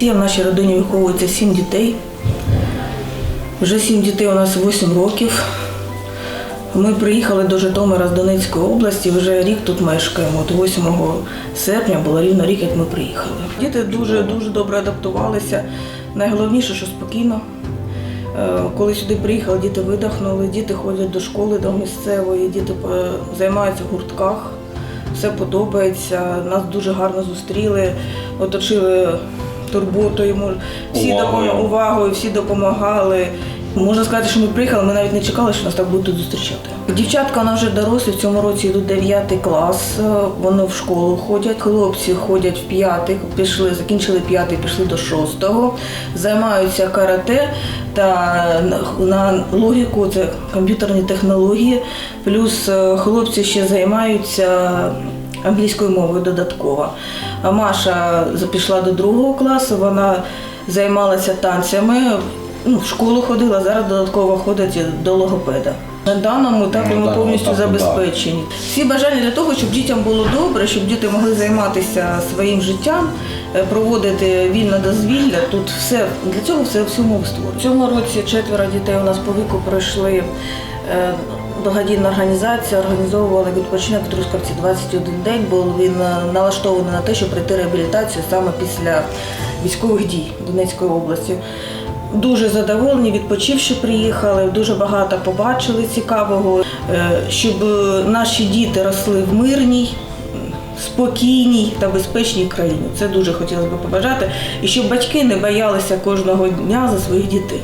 В нашій родині виховується сім дітей. Вже сім дітей у нас 8 років. Ми приїхали до Житомира з Донецької області, вже рік тут мешкаємо. От 8 серпня було рівно рік, як ми приїхали. Діти дуже дуже добре адаптувалися. Найголовніше, що спокійно. Е, Коли сюди приїхали, діти видихнули, діти ходять до школи до місцевої, діти займаються в гуртках. Все подобається. Нас дуже гарно зустріли, оточили турботою, всі Увагою. допом- увагою, всі допомагали. Можна сказати, що ми приїхали, ми навіть не чекали, що нас так будуть зустрічати. Дівчатка вона вже дорослі, в цьому році йдуть 9 клас, е, вони в школу ходять. Хлопці ходять в п'ятий, пішли, закінчили п'ятий, пішли до шостого, займаються карате та на- на логіку, це комп'ютерні технології. Плюс е, хлопці ще займаються англійською мовою додатково. Маша пішла до другого класу, вона займалася танцями, ну, в школу ходила, зараз додатково ходить до логопеда. На даному етапі ми повністю етапі, да. забезпечені. Всі бажання для того, щоб дітям було добре, щоб діти могли займатися своїм життям, е, проводити вільне дозвілля. Тут все для цього все всьому створено. В цьому році четверо дітей у нас по віку пройшли. е, Благодійна організація організовувала відпочинок в Трускавці 21 день, бо він е, налаштований на те, щоб пройти реабілітацію саме після військових дій Донецької області. Дуже задоволені, відпочивши приїхали, дуже багато побачили цікавого, е, щоб наші діти росли в мирній, спокійній та безпечній країні. Це дуже хотілося б побажати. І щоб батьки не боялися кожного дня за своїх дітей.